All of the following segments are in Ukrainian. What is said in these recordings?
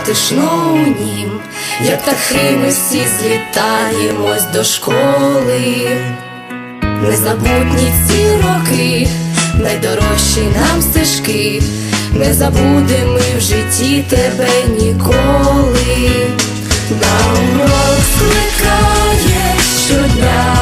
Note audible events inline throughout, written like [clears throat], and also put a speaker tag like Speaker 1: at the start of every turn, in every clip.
Speaker 1: нам затишно у нім, як птахи ми всі злітаємось до школи. Незабутні ці роки, найдорожчі нам стежки, не забудемо ми в житті тебе ніколи. На урок скликає, щодня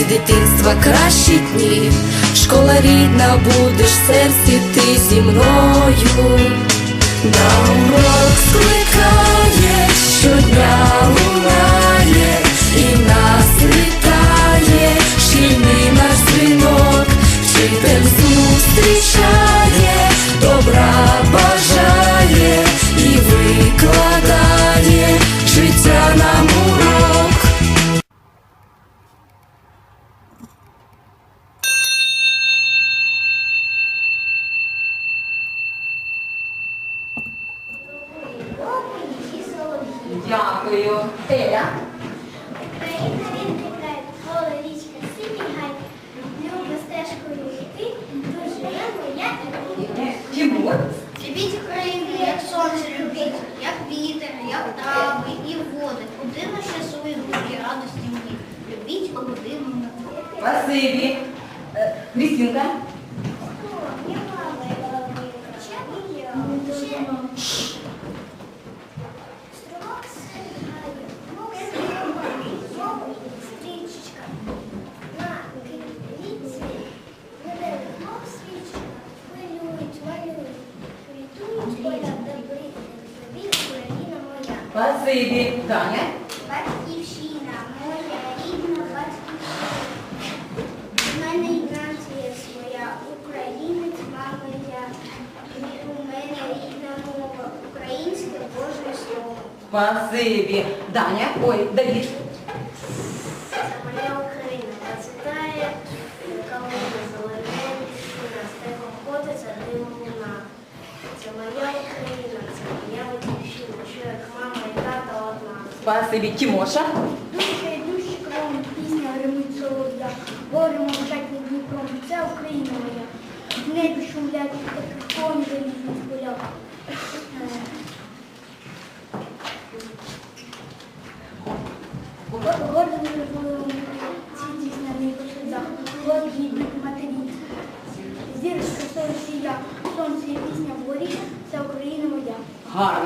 Speaker 1: ці дитинства кращі дні. Школа рідна, будеш в серці ти зі мною. На урок скликає, щодня лунає, і нас вітає, шкільний наш дзвінок, вчитель зустрічає, добра бажає
Speaker 2: Спасибі. Таня.
Speaker 3: Батьківщина, моя рідна батьківщина. У мене й нація своя, українець, мама я. І у мене рідна мова, українське Боже слово.
Speaker 2: Спасибі. Даня. Ой, Давід.
Speaker 3: Моя Україна, процвітає калина, зелене віщина, степом котиться дим луна. Це моя Україна, це моя батьківщина, що як мама і тата одна.
Speaker 2: Спасибі. Тімоша.
Speaker 3: Душа йдущі кровом, пісня гримить солов'я, горем мовчать над Дніпром, це Україна моя. В небі шумлять, як коні залізних полях.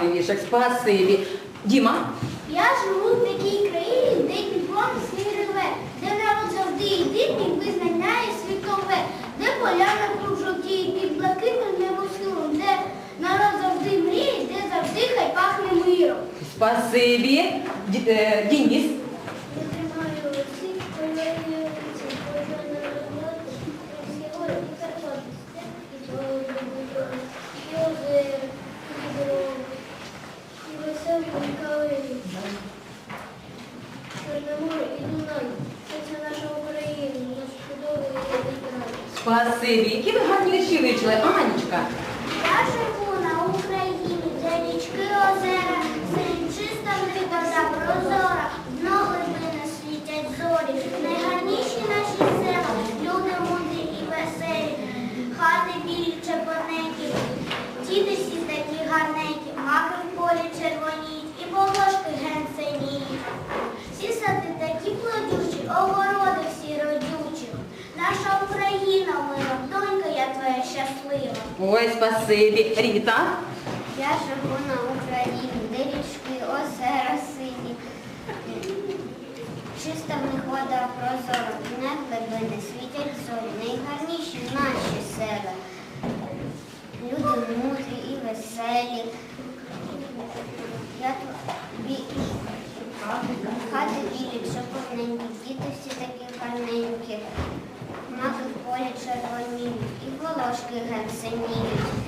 Speaker 2: Гарний. Спасибі. Діма.
Speaker 3: Я живу в такій країні, де Дніпро сніг реве, де народ завжди єдиний визнання світове, де поля навкруг жовтіють під блакитним небосхилом, де народ завжди мріє, де завжди хай пахне миром.
Speaker 2: Спасибі. Ді- е, Дініс.
Speaker 3: Я тримаю ці кольори, ці кольори роботи, всі гори і Карпати, і долі, і озер, і дорог, і веселку, і калини. Чорне море і Дунай, це це наша Україна, наш чудовий рідний край.
Speaker 2: Спасибі. Які ви гарні вичили, вивчили. Анічка.
Speaker 3: Я живу на Україні, де річки озера, серед чиста вода прозора, дно глибини світять зорі, найгарніші наші села, люди мудрі і веселі, хати білі червоненькі, діти всі такі гарненькі, маки в полі червоніють, і волошки ген синіють. Всі сади такі плодючі, огороди всі родючі. Наша Україна, мила, донька, я твоя щаслива.
Speaker 2: Ой, спасибі. Ріта.
Speaker 3: Я живу на Україні, де річки, озера сині. Чиста в них вода прозора, не глибини, світять зорі, найгарніші наші села. Люди мудрі і веселі. Я тобі хати білі, чепурненькі, діти всі такі гарненькі. Маки в полі червоніють, і волошки ген синіють.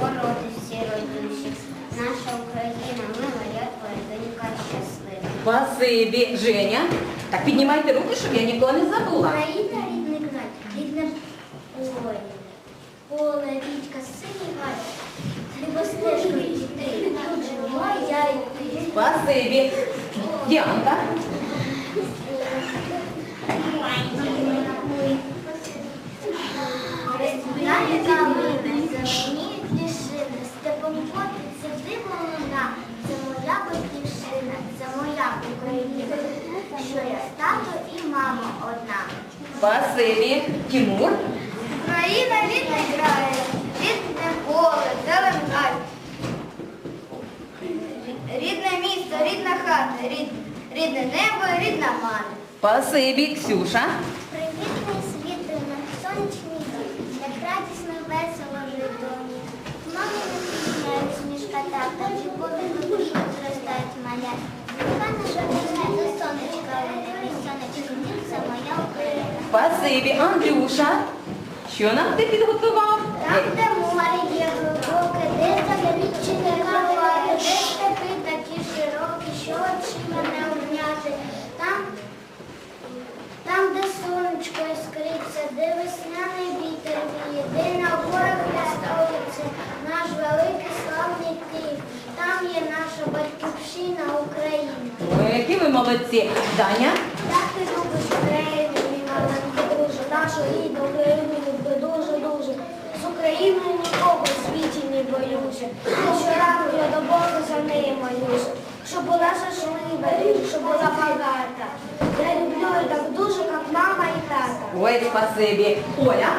Speaker 3: вороти всі родючі. Наша Україна, ми моя твоя донька щаслива.
Speaker 2: Спасибі. Женя. Так піднімайте руки, щоб я нікого не забула.
Speaker 3: Україна рідний край, рідне поле, поле, річка, синій гай, хлібостежка йти, тут жила я і ти.
Speaker 2: Спасибі. Діанка.
Speaker 3: Калина, зеленіють лішини, степом котиться диво луна. Це моя батьківщина, це моя Україна, що я тато і мама одна.
Speaker 2: Спасибі. Тимур.
Speaker 3: Україна рідний край, рідне поле, зелен гай. Рідне місто, рідна хата, рід, рідне небо, рідна мати.
Speaker 2: Спасибі. Ксюша.
Speaker 3: Тата, любові до душу зростають маля. Пане жовтне до сонечка, летить сонечко, дім, це моя Україна.
Speaker 2: Спасибі. Андрюша. Що нам ти підготував?
Speaker 3: Там, де море є глибоке, де залічені кровати, де степи такі широкі, що очима не обняти. Там, там, де сонечко іскриться, де весняний вітер віє, де на горах листовиці, наш великий славний Київ. Там є наша батьківщина Україна.
Speaker 2: Ой, які ви молодці. Даня.
Speaker 3: Як ти любиш Україну, мій маленький друже, нашу рідну Україну люблю дуже-дуже. З Україною нікого в світі не боюся. Щоранку я до Бога за неї молюся. Щоб була щаслива, щоб була багата. Я люблю її так дуже, як мама і тата.
Speaker 2: Ой, спасибі. Оля.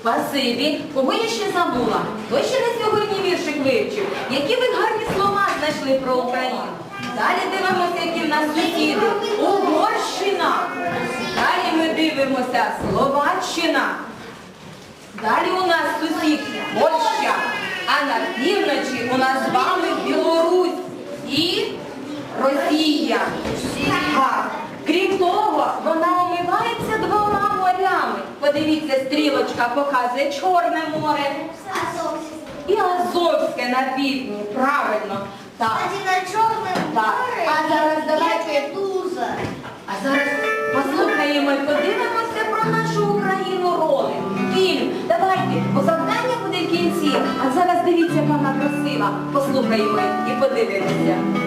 Speaker 2: Спасибі. Кого я ще забула? Хто ще на сьогодні віршик вивчив? Які ви гарні слова знайшли про Україну? Далі дивимося, які в нас сусіди. Угорщина. Далі ми дивимося Словаччина. Далі у нас сусід Польща. А на півночі у нас з вами Білорусь і Росія. Так. Крім того, вона омивається двома морями. Подивіться, стрілочка показує Чорне море і Азовське на півдні. Правильно. Так. Так. А зараз давайте-. А зараз послухаємо і подивимося Послухаємо і подивимося.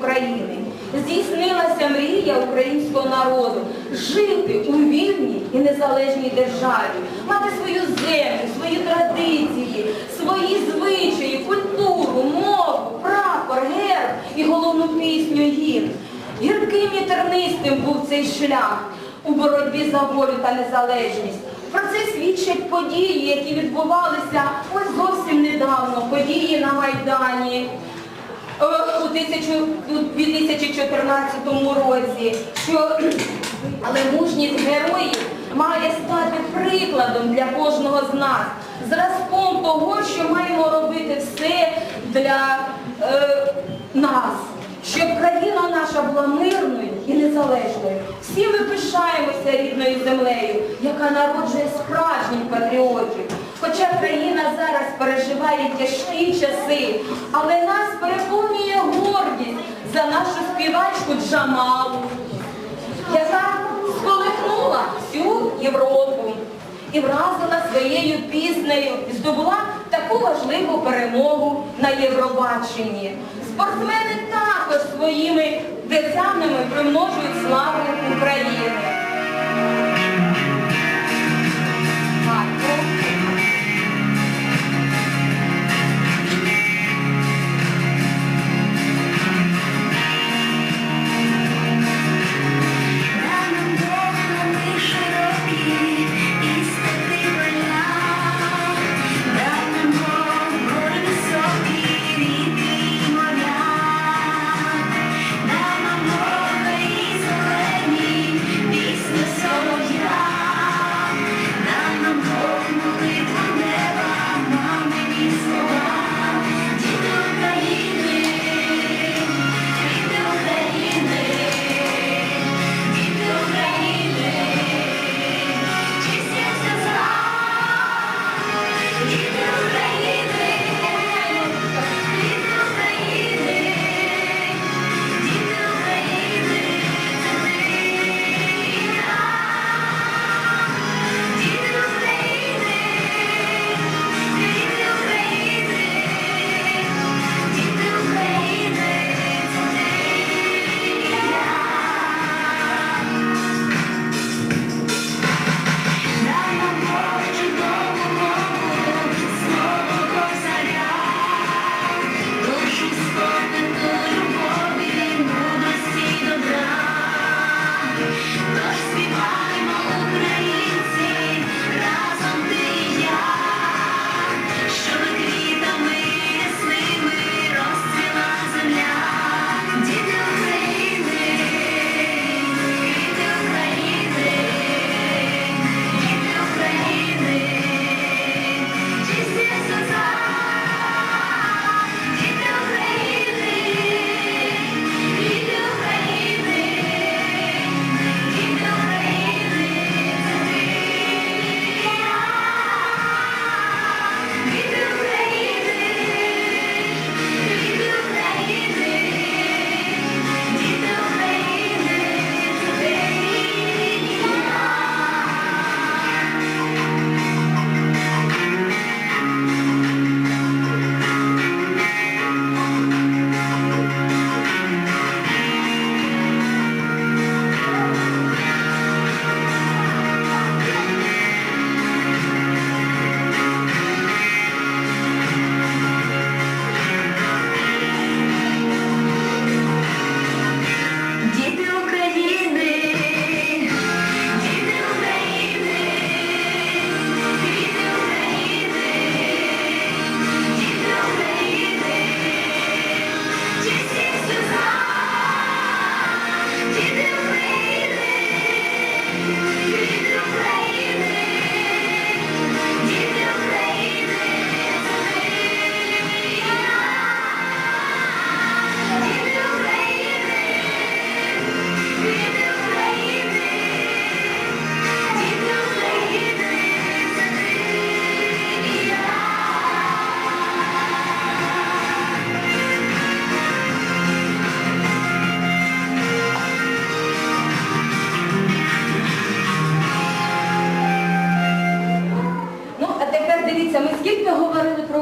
Speaker 2: України. Здійснилася мрія українського народу жити у вільній і незалежній державі, мати свою землю, свої традиції, свої звичаї, культуру, мову, прапор, герб і головну пісню гімн. Гірким і тернистим був цей шлях у боротьбі за волю та незалежність. Про це свідчать події, які відбувалися ось зовсім недавно. Події на Майдані у 2014 році. Що, [clears throat] але мужність героїв має стати прикладом для кожного з нас, зразком того, що маємо робити все для е, нас щоб країна наша була мирною і незалежною. Всі ми пишаємося рідною землею, яка народжує справжніх патріотів. Хоча країна зараз переживає тяжкі часи, але нас переповнює гордість за нашу співачку Джамалу, яка сколихнула всю Європу і вразила своєю піснею і здобула таку важливу перемогу на Євробаченні. Спортсмени також своїми десятними примножують славу України.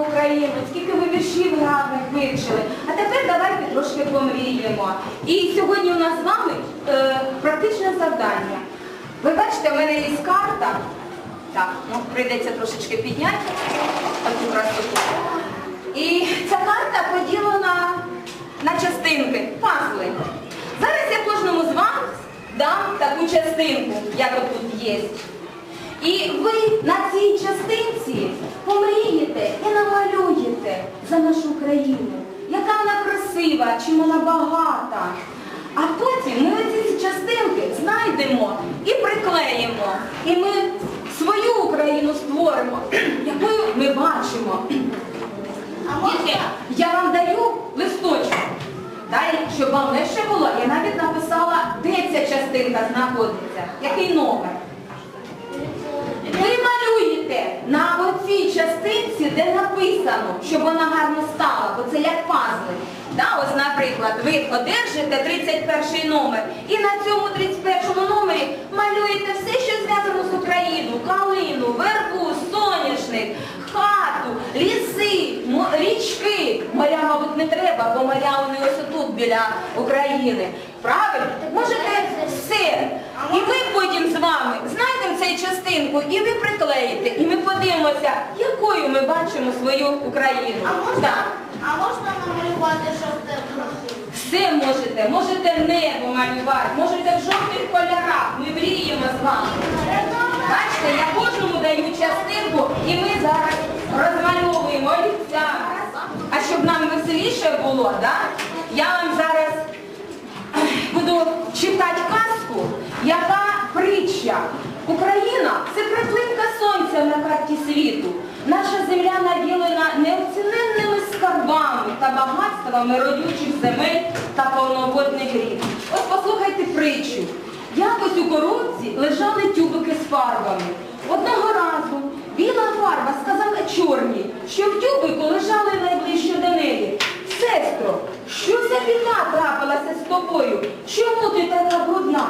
Speaker 2: Україну, скільки ви віршів гарних вивчили. А тепер давайте трошки помріємо. І сьогодні у нас з вами е, практичне завдання. Ви бачите, у мене є карта. Так, ну прийдеться трошечки підняти таку красоту. І ця карта поділена на частинки, пазли. Зараз я кожному з вас дам таку частинку, як от тут є. І ви на цій частинці помрієте і намалюєте за нашу країну, яка вона красива, чим вона багата. А потім ми ці частинки знайдемо і приклеїмо. І ми свою Україну створимо, якою ми бачимо. Дітки, я вам даю листочок. Далі, щоб вам легше було, я навіть написала, де ця частинка знаходиться, який номер. Написано, щоб вона гарно стала, бо це як пазли. Да, ось, наприклад, ви одержите 31 номер і на цьому 31 номері малюєте все, що зв'язано з Україною. Калину, вербу, соняшник, хату, ліси, річки. Моря, мабуть, не треба, бо моря вони ось отут біля України. Правильно? Можете все. І ми потім з вами знайдемо цю частинку і ви приклеїте. І ми подивимося, якою ми бачимо свою Україну.
Speaker 3: А можна,
Speaker 2: Так.
Speaker 3: а можна намалювати жовте?
Speaker 2: Все можете, можете небо малювати, можете в жовтих кольорах. Ми мріємо з вами. Бачите, я кожному даю частинку і ми зараз розмальовуємо олівцями. А щоб нам веселіше було, да? я вам зараз буду читати казку, яка притча. Україна це краплинка сонця на карті світу. Наша земля наділена неоціненними скарбами та багатствами родючих земель та повноводних рік. Ось послухайте притчу. Якось у коробці лежали тюбики з фарбами. Одного разу біла фарба сказала чорній, що в тюбику лежали найближче до неї. Сестро, що за біда трапилася з тобою? Чому ти така брудна?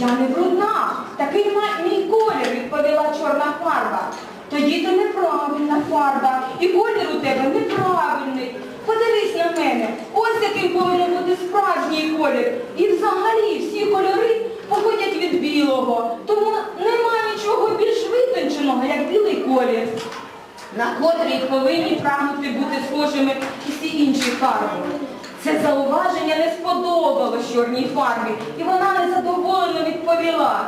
Speaker 2: Я не брудна. Такий мій колір, відповіла чорна фарба. Тоді ти неправильна фарба, і колір у тебе неправильний. Подивись на мене, ось яким повинен бути справжній колір. І взагалі всі кольори походять від білого, тому нема нічого більш витонченого, як білий колір на котрій повинні прагнути бути схожими і всі інші фарби. Це зауваження не сподобалось чорній фарбі, і вона незадоволено відповіла.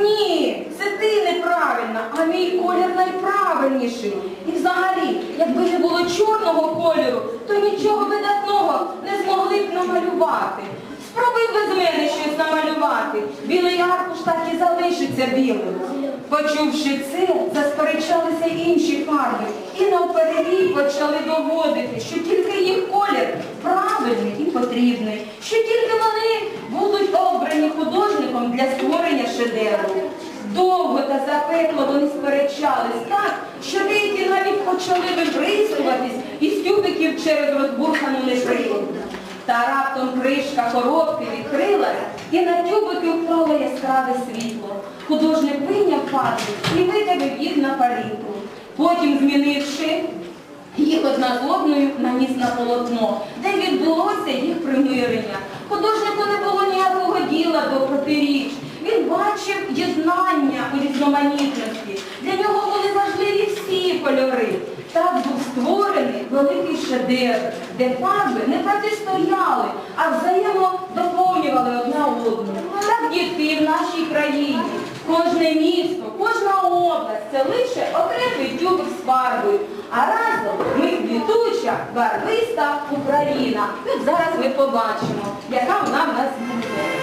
Speaker 2: Ні, це ти неправильна, а мій колір найправильніший. І взагалі, якби не було чорного кольору, то нічого видатного не змогли б намалювати. Спробуй без мене щось намалювати. Білий аркуш так і залишиться білим. Почувши це, засперечалися інші фарби і навперебій почали доводити, що тільки їх колір запекло вони сперечались так, що деякі навіть почали вибризкуватись із тюбиків через розбурхану неприлу. Та раптом кришка коробки відкрилась, і на тюбики впало яскраве світло. Художник вийняв фарби і видавив їх на палітру. Потім, змінивши їх одна з наніс на полотно, де відбулося їх примирення. Художнику не було ніякого діла до протиріч. Він бачив єднання у різноманітності. Для нього були важливі всі кольори. Так був створений великий шедевр, де фарби не протистояли, а взаємодоповнювали одна одну. Так дітки в нашій країні. Кожне місто, кожна область це лише окремий тюбик з фарбою. А разом ми квітуча, барвиста Україна. І зараз ми побачимо, яка вона в нас буде.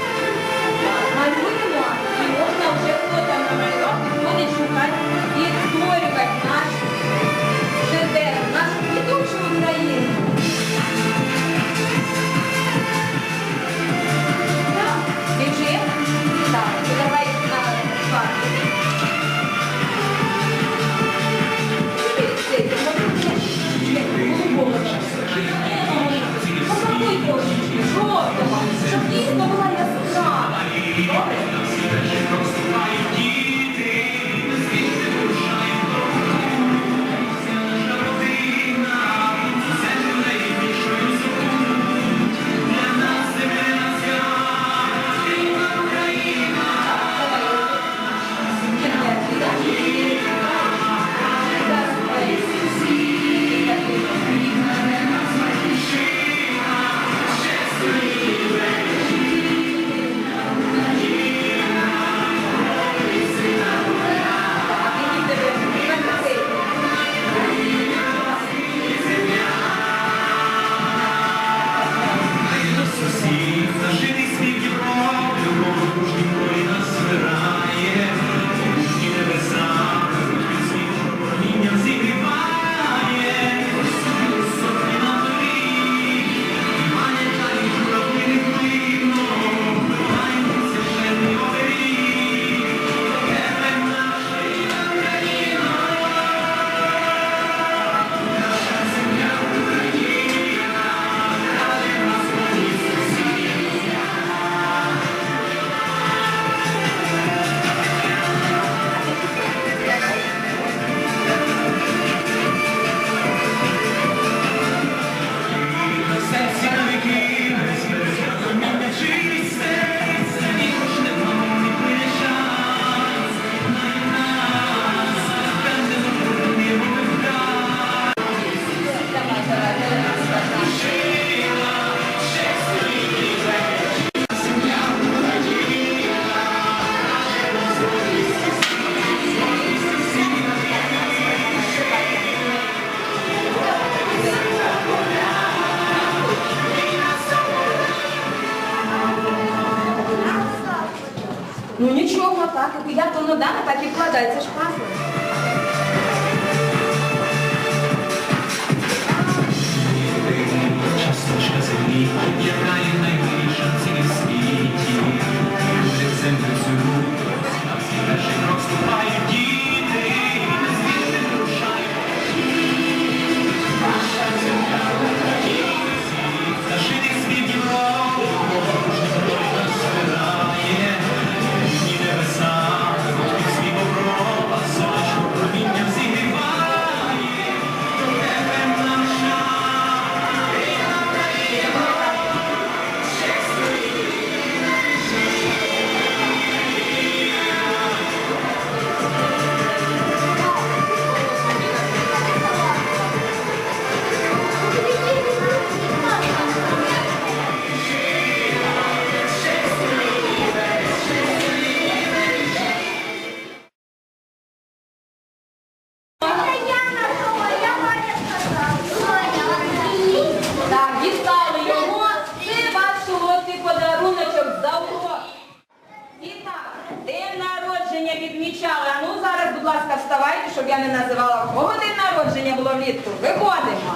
Speaker 2: Народження. Виходимо.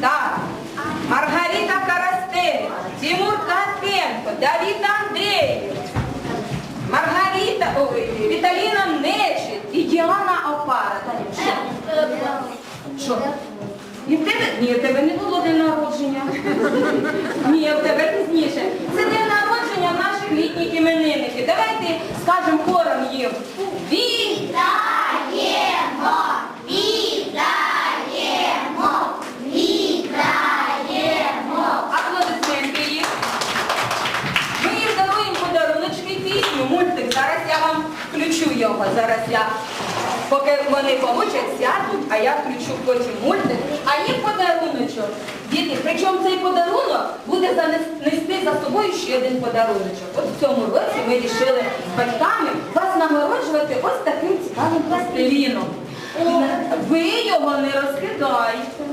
Speaker 2: Так. Маргарита Карастель, Тимур Катенко, Давід Андрієв, Маргарита, ой, Віталіна Нечит і Діана Опара. Що? І в тебе? Ні, в тебе не було день народження. Ні, в тебе пізніше. Це день народження наших літніх іменинників. Давайте скажемо хором їм. Вітаємо! Аплодисменти їм. Ми їм даруємо подаруночки пісню, мультик. Зараз я вам включу його. Зараз я, поки вони получать, сядуть, а я включу потім мультик. А їм подаруночок. Діти, причому цей подарунок буде занес- нести за собою ще один подаруночок. От в цьому році ми вирішили з батьками вас нагороджувати ось таким цікавим пластиліном. Ви його не розкидаєте.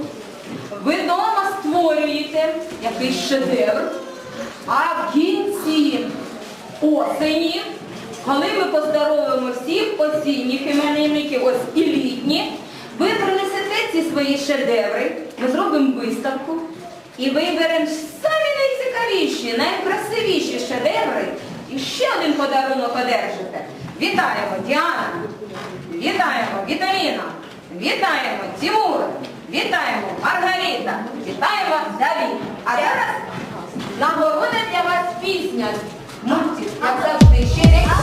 Speaker 2: Ви вдома створюєте якийсь шедевр, а в кінці осені, коли ми поздоровимо всіх осінніх іменинників, ось і літні, ви принесете ці свої шедеври, ми зробимо виставку і виберемо самі найцікавіші, найкрасивіші шедеври і ще один подарунок одержите. Вітаємо, Діана! Вітаємо, Віталіна! Вітаємо, Тимур! Вітаємо, Маргарита! Вітаємо, Давід! А зараз нагорода для вас пісня. Мультик, як